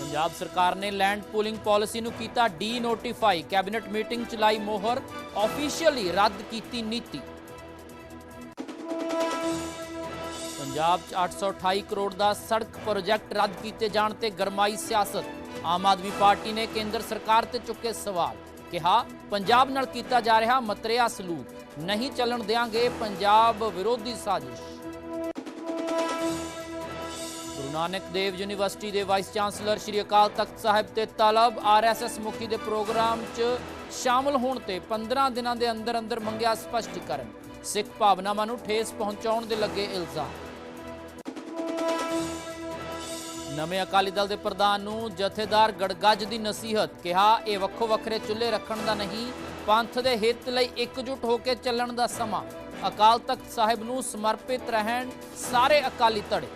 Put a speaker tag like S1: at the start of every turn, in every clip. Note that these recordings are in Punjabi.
S1: ਪੰਜਾਬ ਸਰਕਾਰ ਨੇ ਲੈਂਡ ਪੂਲਿੰਗ ਪਾਲਿਸੀ ਨੂੰ ਕੀਤਾ ਡੀ ਨੋਟੀਫਾਈ ਕੈਬਨਿਟ ਮੀਟਿੰਗ ਚ ਲਾਈ ਮੋਹਰ ਆਫੀਸ਼ੀਅਲੀ ਰੱਦ ਕੀਤੀ ਨੀਤੀ। ਪੰਜਾਬ 'ਚ 828 ਕਰੋੜ ਦਾ ਸੜਕ ਪ੍ਰੋਜੈਕਟ ਰੱਦ ਕੀਤੇ ਜਾਣ ਤੇ ਗਰਮਾਈ ਸਿਆਸਤ। ਆਮ ਆਦਮੀ ਪਾਰਟੀ ਨੇ ਕੇਂਦਰ ਸਰਕਾਰ ਤੇ ਚੁੱਕੇ ਸਵਾਲ। ਕਿਹਾ, ਪੰਜਾਬ ਨਾਲ ਕੀਤਾ ਜਾ ਰਿਹਾ ਮਤਰਿਆ ਸਲੂਕ। ਨਹੀਂ ਚੱਲਣ ਦੇਾਂਗੇ ਪੰਜਾਬ ਵਿਰੋਧੀ ਸਾਜ਼ਿਸ਼। ਗੁਰੂ ਨਾਨਕ ਦੇਵ ਯੂਨੀਵਰਸਿਟੀ ਦੇ ਵਾਈਸ ਚਾਂਸਲਰ ਸ਼੍ਰੀ ਅਕਾਲ ਤਖਤ ਸਾਹਿਬ ਤੇ ਤਲਬ ਆਰਐਸਐਸ ਮੁਖੀ ਦੇ ਪ੍ਰੋਗਰਾਮ 'ਚ ਸ਼ਾਮਲ ਹੋਣ ਤੇ 15 ਦਿਨਾਂ ਦੇ ਅੰਦਰ ਅੰਦਰ ਮੰਗਿਆ ਸਪਸ਼ਟੀਕਰਨ। ਸਿੱਖ ਭਾਵਨਾਵਾਂ ਨੂੰ ਠੇਸ ਪਹੁੰਚਾਉਣ ਦੇ ਲੱਗੇ ਇਲਜ਼ਾਮ। ਨਵੇਂ ਅਕਾਲੀ ਦਲ ਦੇ ਪ੍ਰਧਾਨ ਨੂੰ ਜਥੇਦਾਰ ਗੜਗੱਜ ਦੀ ਨਸੀਹਤ ਕਿਹਾ, ਇਹ ਵੱਖੋ ਵੱਖਰੇ ਚੁੱਲ੍ਹੇ ਰੱਖਣ ਦਾ ਨਹੀਂ, ਪੰਥ ਦੇ ਹਿੱਤ ਲਈ ਇਕਜੁੱਟ ਹੋ ਕੇ ਚੱਲਣ ਦਾ ਸਮਾਂ। ਅਕਾਲ ਤਖਤ ਸਾਹਿਬ ਨੂੰ ਸਮਰਪਿਤ ਰਹਿਣ ਸਾਰੇ ਅਕਾਲੀ ਧੜੇ।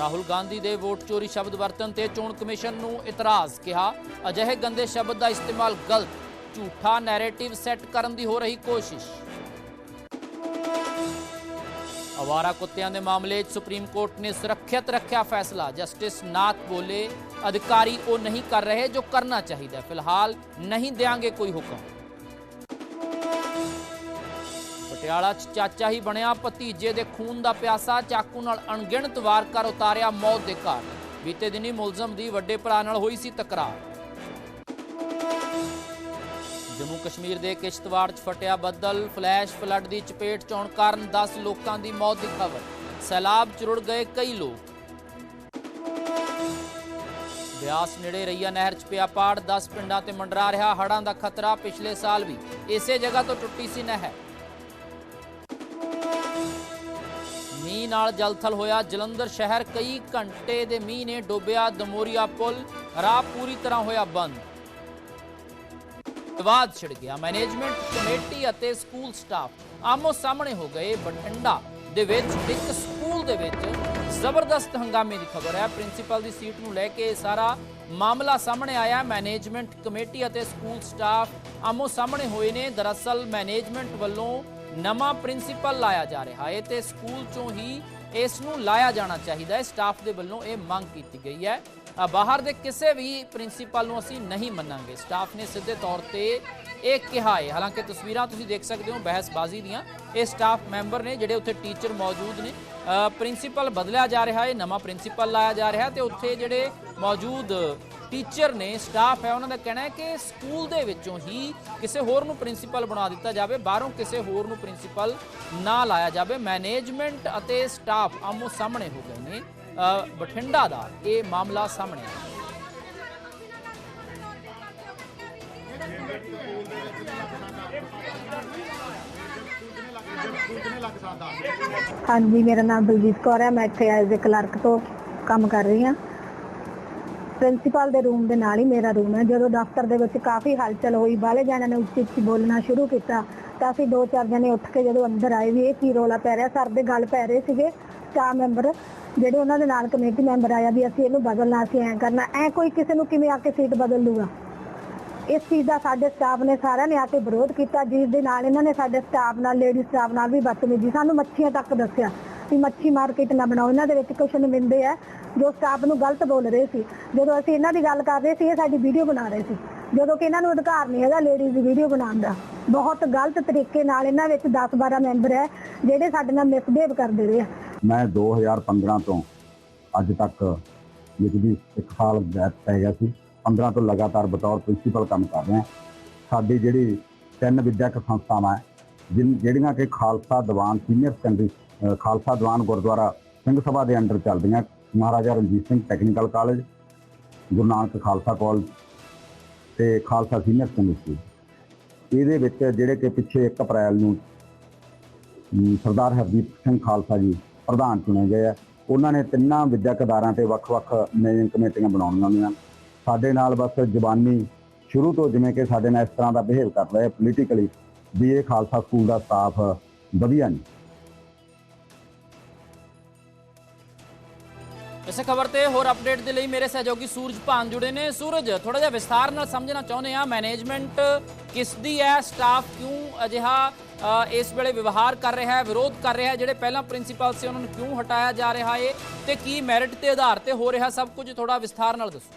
S1: ਰਾਹੁਲ ਗਾਂਧੀ ਦੇ ਵੋਟ ਚੋਰੀ ਸ਼ਬਦ ਵਰਤਨ ਤੇ ਚੋਣ ਕਮਿਸ਼ਨ ਨੂੰ ਇਤਰਾਜ਼ ਕਿਹਾ। ਅਜਿਹੇ ਗੰਦੇ ਸ਼ਬਦ ਦਾ ਇਸਤੇਮਾਲ ਗਲਤ, ਝੂਠਾ ਨੈਰੇਟਿਵ ਸੈੱਟ ਕਰਨ ਦੀ ਹੋ ਰਹੀ ਕੋਸ਼ਿਸ਼। ਅਵਾਰਾ ਕੁੱਤਿਆਂ ਦੇ ਮਾਮਲੇ 'ਚ ਸੁਪਰੀਮ ਕੋਰਟ ਨੇ ਸੁਰੱਖਿਅਤ ਰੱਖਿਆ ਫੈਸਲਾ। ਜਸਟਿਸ ਨਾਥ ਬੋਲੇ, ਅਧਿਕਾਰੀ ਉਹ ਨਹੀਂ ਕਰ ਰਹੇ ਜੋ ਕਰਨਾ ਚਾਹੀਦਾ। ਫਿਲਹਾਲ ਨਹੀਂ ਦੇਾਂਗੇ ਕੋਈ ਹੁਕਮ। ਪਟਿਆਲਾ 'ਚ ਚਾਚਾ ਹੀ ਬਣਿਆ, ਭਤੀਜੇ ਦੇ ਖੂਨ ਦਾ ਪਿਆਸਾ, ਚਾਕੂ ਨਾਲ ਅਣਗਿਣਤ ਵਾਰ ਕਰ ਉਤਾਰਿਆ ਮੌਤ ਦੇ ਘਾਟ ਬੀਤੇ ਦਿਨੀ ਮੁਲਜ਼ਮ ਦੀ ਵੱਡੇ ਭਰਾ ਨਾਲ ਹੋਈ ਸੀ ਤਕਰਾਰ। ਜੰਮੂ ਕਸ਼ਮੀਰ ਦੇ ਕਿਸ਼ਤਵਾੜ 'ਚ ਫਟਿਆ ਬੱਦਲ, ਫਲੈਸ਼ ਫਲੱਡ ਦੀ ਚਪੇਟ 'ਚ ਆਉਣ ਕਾਰਨ 10 ਲੋਕਾਂ ਦੀ ਮੌਤ ਦੀ ਖਬਰ। ਸੈਲਾਬ 'ਚ ਰੁੜ ਗਏ ਕਈ ਲੋਕ। ਬਿਆਸ ਨੇੜੇ ਰਈਆ ਨਹਿਰ 'ਚ ਪਿਆ ਪਾੜ 10 ਪਿੰਡਾਂ ਤੇ ਮੰਡਰਾ ਰਿਹਾ ਹੜ੍ਹਾਂ ਦਾ ਖਤਰਾ ਪਿਛਲੇ ਸਾਲ ਵੀ। ਇਸੇ ਜਗ੍ਹਾ ਤੋਂ ਟੁੱਟੀ ਸੀ ਨਹਿਰ। ਮੀਂਹ ਨਾਲ ਜਲਥਲ ਹੋਇਆ ਜਲੰਧਰ ਸ਼ਹਿਰ। ਕਈ ਘੰਟੇ ਦੇ ਮੀਂਹ ਨੇ ਡੋਬਿਆ ਦਮੋਰੀਆ ਪੁਲ। ਰਾਹ ਪੂਰੀ ਤਰ੍ਹਾਂ ਹੋਇਆ ਬੰਦ। ਵਿਵਾਦ ਛਿੜ ਗਿਆ। ਮੈਨੇਜਮੈਂਟ ਕਮੇਟੀ ਅਤੇ ਸਕੂਲ ਸਟਾਫ ਆਮੋ ਸਾਹਮਣੇ ਹੋ ਗਏ ਬਠਿੰਡਾ ਦੇ ਵਿੱਚ। ਇੱਕ ਸਕੂਲ ਦੇ ਵਿੱਚ ਜ਼ਬਰਦਸਤ ਹੰਗਾਮੇ ਦੀ ਖਬਰ ਹੈ। ਪ੍ਰਿੰਸੀਪਲ ਦੀ ਸੀਟ ਨੂੰ ਲੈ ਕੇ ਸਾਰਾ ਮਾਮਲਾ ਸਾਹਮਣੇ ਆਇਆ। ਮੈਨੇਜਮੈਂਟ ਕਮੇਟੀ ਅਤੇ ਸਕੂਲ ਸਟਾਫ ਆਮੋ ਸਾਹਮਣੇ ਹੋਏ ਨੇ। ਦਰਅਸਲ ਮੈਨੇਜਮੈਂਟ ਵੱਲੋਂ ਨਵਾਂ ਪ੍ਰਿੰਸੀਪਲ ਲਾਇਆ ਜਾ ਰਿਹਾ ਹੈ ਤੇ ਸਕੂਲ ਚੋਂ ਹੀ ਇਸ ਨੂੰ ਲਾਇਆ ਜਾਣਾ ਚਾਹੀਦਾ ਹੈ। ਸਟਾਫ ਦੇ ਵੱਲੋਂ ਇਹ ਮੰਗ ਕੀਤੀ ਗਈ ਹੈ। ਬਾਹਰ ਦੇ ਕਿਸੇ ਵੀ ਪ੍ਰਿੰਸੀਪਲ ਨੂੰ ਅਸੀਂ ਨਹੀਂ ਮੰਨਾਂਗੇ। ਸਟਾਫ ਨੇ ਸਿੱਧੇ ਤੌਰ ਤੇ ਇਹ ਕਿਹਾ ਹੈ। ਹਾਲਾਂਕਿ ਤਸਵੀਰਾਂ ਤੁਸੀਂ ਦੇਖ ਸਕਦੇ ਹੋ ਬਹਿਸਬਾਜ਼ੀ ਦੀਆਂ। ਇਹ ਸਟਾਫ ਮੈਂਬਰ ਨੇ ਜਿਹੜੇ ਉੱਥੇ ਟੀਚਰ ਮੌਜੂਦ ਨੇ। ਪ੍ਰਿੰਸੀਪਲ ਬਦਲਿਆ ਜਾ ਰਿਹਾ ਹੈ, ਨਵਾਂ ਪ੍ਰਿੰਸੀਪਲ ਲਾਇਆ ਜਾ ਰਿਹਾ ਤੇ ਉੱਥੇ ਜਿਹੜੇ ਮੌਜੂਦ ਟੀਚਰ ਨੇ, ਸਟਾਫ ਹੈ, ਉਹਨਾਂ ਦਾ ਕਹਿਣਾ ਹੈ ਕਿ ਸਕੂਲ ਦੇ ਵਿੱਚੋਂ ਹੀ ਕਿਸੇ ਹੋਰ ਨੂੰ ਪ੍ਰਿੰਸੀਪਲ ਬਣਾ ਦਿੱਤਾ ਜਾਵੇ, ਬਾਹਰੋਂ ਕਿਸੇ ਹੋਰ ਨੂੰ ਪ੍ਰਿੰਸੀਪਲ ਨਾ ਲਾਇਆ ਜਾਵੇ। ਮੈਨੇਜਮੈਂਟ ਅਤੇ ਸਟਾਫ ਆਮੋ ਸਾਹਮਣੇ ਹੋ ਗਏ ਨੇ। ਬਠਿੰਡਾ ਦਾ ਇਹ ਮਾਮਲਾ ਸਾਹਮਣੇ ਆਇਆ।
S2: ਹਾਂਜੀ, ਮੇਰਾ ਨਾਮ ਬਲਜੀਤ ਕੌਰ ਹੈ। ਮੈਂ ਇੱਥੇ ਐਜ਼ ਅ ਕਲਰਕ ਤੋਂ ਕੰਮ ਕਰ ਰਹੀ ਹਾਂ। ਪ੍ਰਿੰਸੀਪਲ ਦੇ ਰੂਮ ਦੇ ਨਾਲ ਹੀ ਮੇਰਾ ਰੂਮ ਹੈ। ਜਦੋਂ ਦਫ਼ਤਰ ਦੇ ਵਿੱਚ ਕਾਫੀ ਹਲਚਲ ਹੋਈ ਬਾਲੇ ਜਾਣਿਆਂ ਨੇ ਉੱਚੀ ਉੱਚੀ ਬੋਲਣਾ ਸ਼ੁਰੂ ਕੀਤਾ, ਤਾਂ ਅਸੀਂ ਦੋ ਚਾਰ ਜਣੇ ਉੱਠ ਕੇ ਜਦੋਂ ਅੰਦਰ ਆਏ ਵੀ ਇਹ ਕੀ ਰੋਲਾ ਪੈ ਰਿਹਾ, ਸਰ ਦੇ ਗੱਲ ਪੈ ਰਹੇ ਸੀਗੇ। ਸਟਾਫ ਮੈਂਬਰ ਜਿਹੜੇ ਉਹਨਾਂ ਦੇ ਨਾਲ ਕਮੇਟੀ ਮੈਂਬਰ ਆਇਆ ਵੀ ਅਸੀਂ ਇਹਨੂੰ ਬਦਲਣਾ, ਅਸੀਂ ਐਂ ਕਰਨਾ, ਐ ਕੋਈ ਕਿਸੇ ਨੂੰ ਕਿਵੇਂ ਆ ਕੇ ਸੀਟ ਬਦਲ ਲੂਗਾ ਇਸ ਚੀਜ਼ ਦਾ ਸਾਡੇ ਸਟਾਫ ਨੇ ਸਾਰਿਆਂ ਨੇ ਆ ਕੇ ਵਿਰੋਧ ਕੀਤਾ। ਜਿਸ ਦੇ ਨਾਲ ਇਹਨਾਂ ਨੇ ਸਾਡੇ ਸਟਾਫ ਨਾਲ ਲੇਡੀ ਸਟਾਫ ਨਾਲ ਵੀ ਬਦਤਮੀਜ਼ੀ, ਸਾਨੂੰ ਮੱਛੀਆਂ ਤੱਕ ਦੱਸਿਆ। ਵੀ ਮੱਛੀ ਮਾਰਕੀਟ ਨਾ ਬਣਾਓ, ਇਹਨਾਂ ਦੇ ਵਿੱਚ ਕੁਝ ਨੁਮਾਇੰਦੇ ਆ, ਜੋ ਸਟਾਫ ਨੂੰ ਗਲਤ ਬੋਲ ਰਹੇ ਸੀ। ਜਦੋਂ ਅਸੀਂ ਇਹਨਾਂ ਦੀ ਗੱਲ ਕਰ ਰਹੇ ਸੀ, ਇਹ ਸਾਡੀ ਵੀਡੀਓ ਬਣਾ ਰਹੇ ਸੀ। ਜਦੋਂ ਕਿ ਇਹਨਾਂ ਨੂੰ ਅਧਿਕਾਰ ਨਹੀਂ ਹੈਗਾ ਲੇਡੀਜ਼ ਦੀ ਵੀਡੀਓ ਬਣਾਉਣ ਦਾ। ਬਹੁਤ ਗਲਤ ਤਰੀਕੇ ਨਾਲ ਇਹਨਾਂ ਵਿੱਚ 10-12 ਮੈਂਬਰ ਹੈ ਜਿਹੜੇ ਸਾਡੇ ਨਾਲ ਮਿਸਬਿਹੇਵ ਕਰਦੇ ਰਹੇ
S3: ਮੈਂ 2015 ਤੋਂ ਅੱਜ ਤੱਕ ਜਿਹੜੀ ਇੱਕ ਸਾਲ ਗੈਪ ਪੈ ਗਿਆ ਸੀ। 15 ਤੋਂ ਲਗਾਤਾਰ ਬਤੌਰ ਪ੍ਰਿੰਸੀਪਲ ਕੰਮ ਕਰ ਰਿਹਾ। ਸਾਡੀ ਜਿਹੜੀ ਤਿੰਨ ਵਿਦਿਅਕ ਸੰਸਥਾਵਾਂ ਜਿਨ ਜਿਹੜੀਆਂ ਕਿ ਖਾਲਸਾ ਦੀਵਾਨ ਸੀਨੀਅਰ ਸੈਕੰਡਰੀ ਖਾਲਸਾ ਦੀਵਾਨ ਗੁਰਦੁਆਰਾ ਸਿੰਘ ਸਭਾ ਦੇ ਅੰਡਰ ਚੱਲਦੀਆਂ Maharaja Ranjit Singh technical college Guru Nanak Khalsa college ਤੇ ਖਾਲਸਾ ਸੀਨੀਅਰ ਸੈਕੰਡਰੀ ਸਕੂਲ ਇਹਦੇ ਵਿੱਚ ਜਿਹੜੇ ਕਿ ਪਿੱਛੇ 1 ਅਪ੍ਰੈਲ ਨੂੰ ਸਰਦਾਰ ਹਰਦੀਪ ਸਿੰਘ ਖਾਲਸਾ ਜੀ ਪ੍ਰਧਾਨ ਚੁਣੇ ਗਏ ਆ। ਉਹਨਾਂ ਨੇ ਤਿੰਨਾਂ ਵਿਦਿਅਕ ਅਦਾਰਿਆਂ ਤੇ ਵੱਖ-ਵੱਖ ਮੈਨੇਜਿੰਗ ਕਮੇਟੀਆਂ ਬਣਾਉਣੀਆਂ ਹੁੰਦੀਆਂ ਸਾਡੇ ਨਾਲ ਬਸ ਜ਼ਬਾਨੀ ਸ਼ੁਰੂ ਤੋਂ ਜਿਵੇਂ ਕਿ ਸਾਡੇ ਨਾਲ ਇਸ ਤਰ੍ਹਾਂ ਦਾ ਬਿਹੇਵ ਕਰ ਰਹੇ ਪੋਲੀਟੀਕਲੀ ਵੀ ਇਹ ਖਾਲਸਾ ਸਕੂਲ ਦਾ ਸਟਾਫ ਵਧੀਆ ਨਹੀਂ
S1: ਇਸੇ ਖਬਰ ਤੇ ਹੋਰ ਅਪਡੇਟ ਦੇ ਲਈ ਮੇਰੇ ਸਹਿਯੋਗੀ ਸੂਰਜ ਭਾਨ ਜੁੜੇ ਨੇ। ਸੂਰਜ ਥੋੜਾ ਜਿਹਾ ਵਿਸਥਾਰ ਨਾਲ ਸਮਝਣਾ ਚਾਹੁੰਦੇ ਆ ਮੈਨੇਜਮੈਂਟ ਕਿਸ ਦੀ ਹੈ? ਸਟਾਫ ਕਿਉਂ ਅਜਿਹਾ ਇਸ ਵੇਲੇ ਵਿਵਹਾਰ ਕਰ ਰਿਹਾ ਹੈ, ਵਿਰੋਧ ਕਰ ਰਿਹਾ ਹੈ? ਜਿਹੜੇ ਪਹਿਲਾਂ ਪ੍ਰਿੰਸੀਪਲ ਸੀ, ਉਹਨਾਂ ਨੂੰ ਕਿਉਂ ਹਟਾਇਆ ਜਾ ਰਿਹਾ ਹੈ? ਤੇ ਕੀ ਮੈਰਿਟ ਦੇ ਆਧਾਰ ਤੇ ਹੋ ਰਿਹਾ ਸਭ ਕੁਝ? ਥੋੜਾ ਵਿਸਥਾਰ ਨਾਲ ਦੱਸੋ।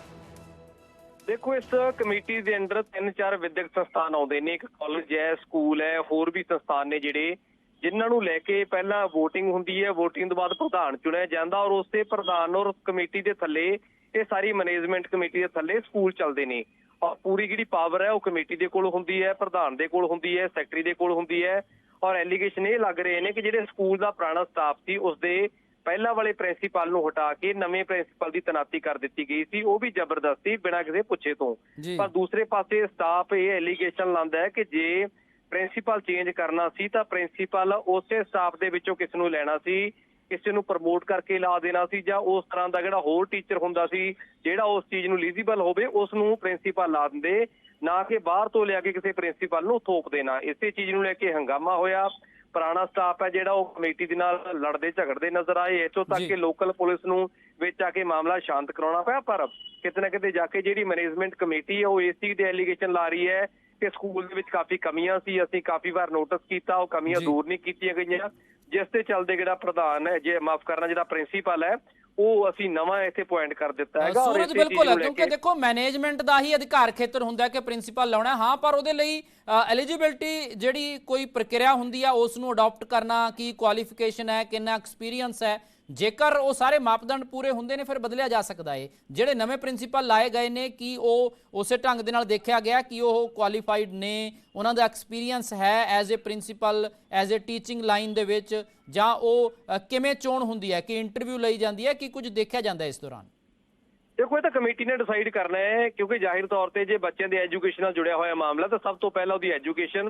S4: ਦੇਖੋ, ਇਸ ਕਮੇਟੀ ਦੇ ਅੰਦਰ ਤਿੰਨ ਚਾਰ ਵਿਦਿਅਕ ਸੰਸਥਾਨ ਆਉਂਦੇ ਨੇ। ਇੱਕ ਕਾਲਜ ਹੈ ਸਕੂਲ ਹੈ, ਹੋਰ ਵੀ ਸੰਸਥਾਨ ਨੇ ਜਿਹੜੇ ਜਿਨ੍ਹਾਂ ਨੂੰ ਲੈ ਕੇ ਪਹਿਲਾਂ VOTING ਹੁੰਦੀ ਹੈ VOTING ਤੋਂ ਬਾਅਦ ਪ੍ਰਧਾਨ ਚੁਣਿਆ ਜਾਂਦਾ ਔਰ ਉਸੇ ਪ੍ਰਧਾਨ ਔਰ ਕਮੇਟੀ ਦੇ ਥੱਲੇ ਇਹ ਸਾਰੀ ਮੈਨੇਜਮੈਂਟ ਕਮੇਟੀ ਦੇ ਥੱਲੇ ਸਕੂਲ ਚੱਲਦੇ ਨੇ। ਔਰ ਪੂਰੀ ਜਿਹੜੀ ਪਾਵਰ ਹੈ ਉਹ ਕਮੇਟੀ ਦੇ ਕੋਲ ਹੁੰਦੀ ਹੈ ਪ੍ਰਧਾਨ ਦੇ ਕੋਲ ਹੁੰਦੀ ਹੈ ਸੈਕਟਰੀ ਦੇ ਕੋਲ ਹੁੰਦੀ ਹੈ। ਔਰ ਐਲੀਗੇਸ਼ਨ ਇਹ ਲੱਗ ਰਹੇ ਨੇ ਕਿ ਜਿਹੜੇ ਸਕੂਲ ਦਾ ਪੁਰਾਣਾ ਸਟਾਫ ਸੀ ਉਸ ਦੇ ਪਹਿਲਾਂ ਵਾਲੇ ਪ੍ਰਿੰਸੀਪਲ ਨੂੰ ਹਟਾ ਕੇ ਨਵੇਂ ਪ੍ਰਿੰਸੀਪਲ ਦੀ ਤੈਨਾਤੀ ਕਰ ਦਿੱਤੀ ਗਈ ਸੀ। ਉਹ ਵੀ ਜ਼ਬਰਦਸਤੀ ਬਿਨਾਂ ਕਿਸੇ ਪੁੱਛੇ ਤੋਂ। ਪਰ ਦੂਸਰੇ ਪਾਸੇ ਸਟਾਫ ਇਹ ਐਲੀਗੇਸ਼ਨ ਲਾਉਂਦਾ ਹੈ ਕਿ ਜੇ ਪ੍ਰਿੰਸੀਪਲ ਚੇਂਜ ਕਰਨਾ ਸੀ ਤਾਂ ਪ੍ਰਿੰਸੀਪਲ ਉਸੇ ਸਟਾਫ ਦੇ ਵਿੱਚੋਂ ਕਿਸ ਨੂੰ ਲੈਣਾ ਸੀ ਕਿਸੇ ਨੂੰ ਪ੍ਰਮੋਟ ਕਰਕੇ ਲਾ ਦੇਣਾ ਸੀ ਜਾਂ ਉਸ ਤਰ੍ਹਾਂ ਦਾ ਜਿਹੜਾ ਹੋਰ ਟੀਚਰ ਹੁੰਦਾ ਸੀ ਜਿਹੜਾ ਉਸ ਚੀਜ਼ ਨੂੰ ਐਲੀਜੀਬਲ ਹੋਵੇ ਉਸ ਨੂੰ ਪ੍ਰਿੰਸੀਪਲ ਲਾ ਦਿੰਦੇ ਨਾ ਕਿ ਬਾਹਰ ਤੋਂ ਲਿਆ ਕੇ ਕਿਸੇ ਪ੍ਰਿੰਸੀਪਲ ਨੂੰ ਥੋਪ ਦੇਣਾ। ਇਸੇ ਚੀਜ਼ ਨੂੰ ਲੈ ਕੇ ਹੰਗਾਮਾ ਹੋਇਆ। ਪੁਰਾਣਾ ਸਟਾਫ ਹੈ ਜਿਹੜਾ ਉਹ ਕਮੇਟੀ ਦੇ ਨਾਲ ਲੜਦੇ ਝਗੜਦੇ ਨਜ਼ਰ ਆਏ। ਇੱਥੋਂ ਤੱਕ। ਕਿ ਲੋਕਲ ਪੁਲਿਸ ਨੂੰ ਵਿੱਚ ਆ ਕੇ ਮਾਮਲਾ ਸ਼ਾਂਤ ਕਰਾਉਣਾ ਪਿਆ ਪਰ ਕਿਤੇ ਨਾ ਕਿਤੇ ਜਾ ਕੇ ਜਿਹੜੀ ਮੈਨੇਜਮੈਂਟ ਕਮੇਟੀ ਹੈ ਉਹ ਇਸ ਚੀਜ਼ ਦੇ ਐਲੀਗੇਸ਼ਨ ਲਾ ਰਹੀ ਹੈ। ਕਿ ਸਕੂਲ ਦੇ ਵਿੱਚ ਕਾਫੀ ਕਮੀਆਂ ਸੀ ਅਸੀਂ ਕਾਫੀ ਵਾਰ ਨੋਟਿਸ ਕੀਤਾ ਉਹ ਕਮੀਆਂ। ਦੂਰ ਨਹੀਂ ਕੀਤੀਆਂ ਗਈਆਂ ਜਿਸ ਤੇ ਚੱਲਦੇ ਜਿਹੜਾ ਪ੍ਰਧਾਨ ਹੈ ਜੇ ਮਾਫ ਕਰਨਾ ਜਿਹੜਾ ਪ੍ਰਿੰਸੀਪਲ ਹੈ ਉਹ ਅਸੀਂ ਨਵਾਂ ਇੱਥੇ ਪੁਆਇੰਟ ਕਰ ਦਿੱਤਾ ਹੈਗਾ ਔਰ
S1: ਸੂਰਜ ਬਿਲਕੁਲ ਕਿਉਂਕਿ ਦੇਖੋ ਮੈਨੇਜਮੈਂਟ ਦਾ ਹੀ ਅਧਿਕਾਰ ਖੇਤਰ ਹੁੰਦਾ ਕਿ ਪ੍ਰਿੰਸੀਪਲ ਲਾਉਣਾ। ਹਾਂ ਪਰ ਉਹਦੇ ਲਈ ਐਲੀਜੀਬਿਲਟੀ ਜਿਹੜੀ ਕੋਈ ਪ੍ਰਕਿਰਿਆ ਹੁੰਦੀ ਆ ਉਸ ਨੂੰ ਅਡਾਪਟ ਕਰਨਾ ਕੀ ਕੁਆਲੀਫਿਕੇਸ਼ਨ ਹੈ ਕਿੰਨਾ ਐਕਸਪੀਰੀਅੰਸ ਹੈ ਜੇਕਰ ਉਹ ਸਾਰੇ ਮਾਪਦੰਡ ਪੂਰੇ ਹੁੰਦੇ ਨੇ ਫਿਰ ਬਦਲਿਆ ਜਾ ਸਕਦਾ ਹੈ ਜਿਹੜੇ ਨਵੇਂ ਪ੍ਰਿੰਸੀਪਲ ਲਾਏ ਗਏ ਨੇ ਕੀ ਉਹ ਉਸੇ ਢੰਗ ਦੇ ਨਾਲ ਦੇਖਿਆ ਗਿਆ ਕਿ ਉਹ ਕੁਆਲੀਫਾਈਡ ਨੇ ਉਹਨਾਂ ਦਾ ਐਕਸਪੀਰੀਅੰਸ ਹੈ as a principal as a teaching line ਦੇ ਵਿੱਚ ਜਾਂ ਉਹ ਅ, ਕਿਵੇਂ ਚੋਣ ਹੁੰਦੀ ਹੈ ਕਿ ਇੰਟਰਵਿਊ ਲਈ ਜਾਂਦੀ ਹੈ ਕਿ ਕੁਝ ਦੇਖਿਆ ਜਾਂਦਾ ਹੈ ਇਸ ਦੌਰਾਨ
S4: ਦੇਖੋ ਇਹ ਤਾਂ ਕਮੇਟੀ ਨੇ ਡਿਸਾਈਡ ਕਰਨਾ ਹੈ ਕਿਉਂਕਿ ਜ਼ਾਹਿਰ ਤੌਰ ਤੇ ਜੇ ਬੱਚਿਆਂ ਦੇ ਐਜੂਕੇਸ਼ਨ ਨਾਲ ਜੁੜਿਆ ਹੋਇਆ ਮਾਮਲਾ ਤਾਂ ਸਭ ਤੋਂ ਪਹਿਲਾਂ ਉਹਦੀ ਐਜੂਕੇਸ਼ਨ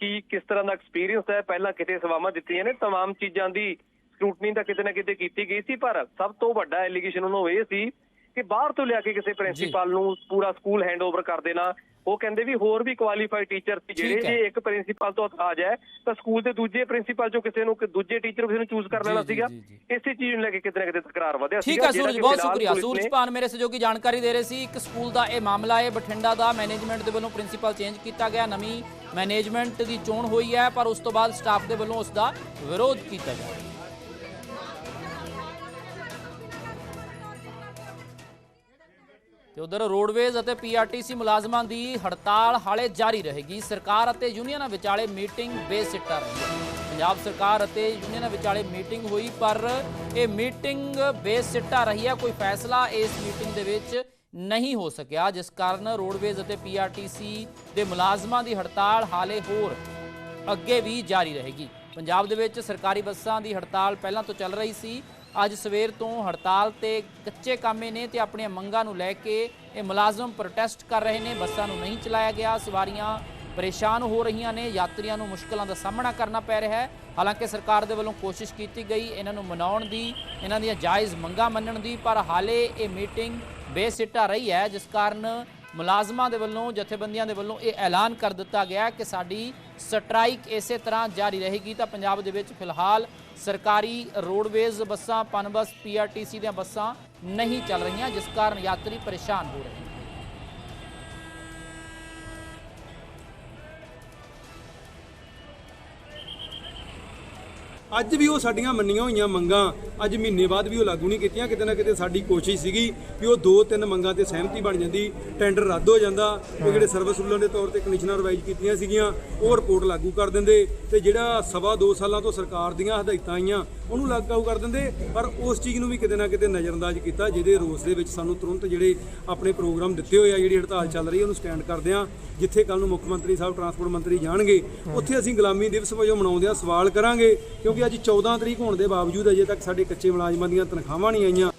S4: ਕੀ ਕਿਸ ਤਰ੍ਹਾਂ ਦਾ ਐਕਸਪੀਰੀਅੰਸ ਹੈ ਪਹਿਲਾਂ ਕਿਤੇ ਸੇਵਾਵਾਂ ਦਿੱਤੀਆਂ ਨੇ तमाम ਚੀਜ਼ਾਂ ਦੀ ਸਕ੍ਰੂਟਨੀ ਤਾਂ ਕਿਤੇ ਨਾ ਕਿਤੇ ਕੀਤੀ ਗਈ ਸੀ ਪਰ ਸਭ ਤੋਂ ਵੱਡਾ ਐਲੀਗੇਸ਼ਨ ਉਹਨੂੰ ਇਹ ਸੀ ਕਿ ਬਾਹਰ ਤੋਂ ਲਿਆ ਕੇ ਕਿਸੇ ਪ੍ਰਿੰਸੀਪਲ ਨੂੰ ਪੂਰਾ ਸਕੂਲ ਹੈਂਡਓਵਰ ਕਰ ਦੇਣਾ। ਉਹ ਕਹਿੰਦੇ ਵੀ ਹੋਰ ਵੀ ਕੁਆਲੀਫਾਈਡ ਟੀਚਰ ਸੀ ਜਿਹੜੇ
S1: ਠੀਕ।
S4: ਜੇ ਇੱਕ ਪ੍ਰਿੰਸੀਪਲ ਤੋਂ ਇਤਰਾਜ਼ ਹੈ ਤਾਂ ਸਕੂਲ ਦੇ ਦੂਜੇ ਪ੍ਰਿੰਸੀਪਲ ਚੋਂ ਕਿਸੇ ਨੂੰ ਦੂਜੇ ਟੀਚਰ ਕਿਸੇ ਨੂੰ ਚੂਜ਼ ਕਰ ਲੈਣਾ ਸੀਗਾ। ਇਸੇ ਚੀਜ਼ ਨੂੰ ਲੈ ਕੇ ਕਿਤੇ ਨਾ ਕਿਤੇ ਤਕਰਾਰ ਵਧਿਆ
S1: ਠੀਕ
S4: ਸੀਗਾ,
S1: ਹੈ ਸੂਰਜ ਬਹੁਤ ਸ਼ੁਕਰੀਆ। ਸੂਰਜ
S4: ਨੇ-
S1: ਭਾਨ ਮੇਰੇ ਸਹਿਯੋਗੀ ਜਾਣਕਾਰੀ ਦੇ ਰਹੇ ਸੀ ਇੱਕ ਸਕੂਲ ਦਾ ਇਹ ਮਾਮਲਾ ਹੈ ਬਠਿੰਡਾ ਦਾ ਮੈਨੇਜਮੈਂਟ ਦੇ ਵੱਲੋਂ ਪ੍ਰਿੰਸੀਪਲ ਚੇਂਜ ਕੀਤਾ ਗਿਆ ਨਵੀਂ ਮੈਨੇਜਮੈਂਟ ਦੀ ਚੋਣ ਹੋਈ ਹੈ ਪਰ ਉਸ ਤੋਂ ਬਾਅਦ ਸਟਾਫ ਦੇ ਵੱਲੋਂ ਉਸ ਦਾ ਵਿਰੋਧ ਕੀਤਾ ਜਾ ਤੇ ਉਧਰ ਰੋਡਵੇਜ਼ ਅਤੇ ਪੀਆਰਟੀਸੀ ਮੁਲਾਜ਼ਮਾਂ ਦੀ ਹੜਤਾਲ ਹਾਲੇ ਜਾਰੀ ਰਹੇਗੀ। ਸਰਕਾਰ ਅਤੇ ਯੂਨੀਅਨਾਂ ਵਿਚਾਲੇ ਮੀਟਿੰਗ ਬੇਸਿੱਟਾ ਰਹੀ ਪੰਜਾਬ ਸਰਕਾਰ ਅਤੇ ਯੂਨੀਅਨਾਂ ਵਿਚਾਲੇ ਮੀਟਿੰਗ ਹੋਈ, ਪਰ ਇਹ ਮੀਟਿੰਗ ਬੇਸਿੱਟਾ ਰਹੀ ਹੈ। ਕੋਈ ਫੈਸਲਾ ਇਸ ਮੀਟਿੰਗ ਦੇ ਵਿੱਚ ਨਹੀਂ ਹੋ ਸਕਿਆ, ਜਿਸ ਕਾਰਨ ਰੋਡਵੇਜ਼ ਅਤੇ ਪੀਆਰਟੀਸੀ ਦੇ ਮੁਲਾਜ਼ਮਾਂ ਦੀ ਹੜਤਾਲ ਹਾਲੇ ਹੋਰ ਅੱਗੇ ਵੀ ਜਾਰੀ ਰਹੇਗੀ। ਪੰਜਾਬ ਦੇ ਵਿੱਚ ਸਰਕਾਰੀ ਬੱਸਾਂ ਦੀ ਹੜਤਾਲ ਪਹਿਲਾਂ ਤੋਂ ਚੱਲ ਰਹੀ ਸੀ ਅੱਜ ਸਵੇਰ ਤੋਂ ਹੜਤਾਲ ਤੇ ਕੱਚੇ ਕਾਮੇ ਨੇ ਤੇ ਆਪਣੀਆਂ ਮੰਗਾਂ ਨੂੰ ਲੈ ਕੇ ਇਹ ਮੁਲਾਜ਼ਮ ਪ੍ਰੋਟੈਸਟ ਕਰ ਰਹੇ ਨੇ। ਬੱਸਾਂ ਨੂੰ ਨਹੀਂ ਚਲਾਇਆ ਗਿਆ। ਸਵਾਰੀਆਂ ਪਰੇਸ਼ਾਨ ਹੋ ਰਹੀਆਂ ਨੇ। ਯਾਤਰੀਆਂ ਨੂੰ ਮੁਸ਼ਕਲਾਂ ਦਾ ਸਾਹਮਣਾ ਕਰਨਾ ਪੈ ਰਿਹਾ ਹੈ। ਹਾਲਾਂਕਿ ਸਰਕਾਰ ਦੇ ਵੱਲੋਂ ਕੋਸ਼ਿਸ਼ ਕੀਤੀ ਗਈ ਇਹਨਾਂ ਨੂੰ ਮਨਾਉਣ ਦੀ, ਇਹਨਾਂ ਦੀਆਂ ਜਾਇਜ਼ ਮੰਗਾਂ ਮੰਨਣ ਦੀ, ਪਰ ਹਾਲੇ ਇਹ ਮੀਟਿੰਗ ਬੇਸਿੱਟਾ ਰਹੀ ਹੈ, ਜਿਸ ਕਾਰਨ ਮੁਲਾਜ਼ਮਾਂ ਦੇ ਵੱਲੋਂ, ਜਥੇਬੰਦੀਆਂ ਦੇ ਵੱਲੋਂ ਇਹ ਐਲਾਨ ਕਰ ਦਿੱਤਾ ਗਿਆ ਕਿ ਸਾਡੀ ਸਟ੍ਰਾਈਕ ਇਸੇ ਤਰ੍ਹਾਂ ਜਾਰੀ ਰਹੇਗੀ। ਤਾਂ ਪੰਜਾਬ ਦੇ ਵਿੱਚ ਫਿਲਹਾਲ ਸਰਕਾਰੀ ਰੋਡਵੇਜ਼ ਬੱਸਾਂ, ਪਨਬਸ, ਪੀਆਰਟੀਸੀ ਦੀਆਂ ਬੱਸਾਂ ਨਹੀਂ ਚੱਲ ਰਹੀਆਂ, ਜਿਸ ਕਾਰਨ ਯਾਤਰੀ ਪਰੇਸ਼ਾਨ ਹੋ ਰਹੇ ਹਨ
S5: ਅੱਜ ਵੀ ਉਹ ਸਾਡੀਆਂ ਮੰਨੀਆਂ ਹੋਈਆਂ ਮੰਗਾਂ ਅੱਜ ਮਹੀਨੇ ਬਾਅਦ ਵੀ ਉਹ ਲਾਗੂ ਨਹੀਂ ਕੀਤੀਆਂ। ਕਿਤੇ ਨਾ ਕਿਤੇ ਸਾਡੀ ਕੋਸ਼ਿਸ਼ ਸੀਗੀ ਕਿ ਉਹ ਦੋ ਤਿੰਨ ਮੰਗਾਂ ਤੇ ਸਹਿਮਤੀ ਬਣ ਜਾਂਦੀ ਟੈਂਡਰ ਰੱਦ ਹੋ ਜਾਂਦਾ। ਉਹ ਜਿਹੜੇ ਸਰਵਿਸ ਰੂਲਾਂ ਦੇ ਤੌਰ ਤੇ ਕਮਿਸ਼ਨਰ ਰਿਵਾਈਜ਼ ਕੀਤੀਆਂ ਸੀਗੀਆਂ, ਉਹ ਰਿਪੋਰਟ ਲਾਗੂ ਕਰ ਦਿੰਦੇ। ਤੇ ਜਿਹੜਾ ਸਵਾ ਦੋ ਸਾਲਾਂ ਤੋਂ ਸਰਕਾਰ ਦੀਆਂ ਹਦਾਇਤਾਂ ਆਈਆਂ ਉਹਨੂੰ ਲਾਗੂ ਕਰ ਦਿੰਦੇ, ਪਰ ਉਸ ਚੀਜ਼ ਨੂੰ ਵੀ ਕਿਤੇ ਨਾ ਕਿਤੇ ਨਜ਼ਰਅੰਦਾਜ਼ ਕੀਤਾ, ਜਿਹਦੇ ਰੋਸ ਦੇ ਵਿੱਚ ਸਾਨੂੰ ਤੁਰੰਤ ਜਿਹੜੇ ਆਪਣੇ ਪ੍ਰੋਗਰਾਮ ਦਿੱਤੇ ਹੋਏ ਆ, ਜਿਹੜੀ ਹੜਤਾਲ ਚੱਲ ਰਹੀ ਉਹਨੂੰ ਸਟੈਂਡ ਕਰਦੇ ਆ, ਜਿੱਥੇ ਕੱਲ ਨੂੰ ਮੁੱਖ ਮੰਤਰੀ ਸਾਹਿਬ, ਟਰਾਂਸਪੋਰਟ ਮੰਤਰੀ ਜਾਣਗੇ, ਉੱਥੇ ਅਸੀਂ ਗੁਲਾਮੀ ਦਿਵਸ ਵਜੋਂ ਮਨਾਉਂਦੇ ਆ, ਸਵਾਲ ਕਰਾਂਗੇ, ਕਿਉਂਕਿ ਅੱਜ 14 ਤਰੀਕ ਹੋਣ ਦੇ ਬਾਵਜੂਦ ਅਜੇ ਤੱਕ ਸਾਡੇ ਕੱਚੇ ਮੁਲਾਜ਼ਮਾਂ ਦੀਆਂ ਤਨਖਾਹਾਂ ਨਹੀਂ ਆਈਆਂ।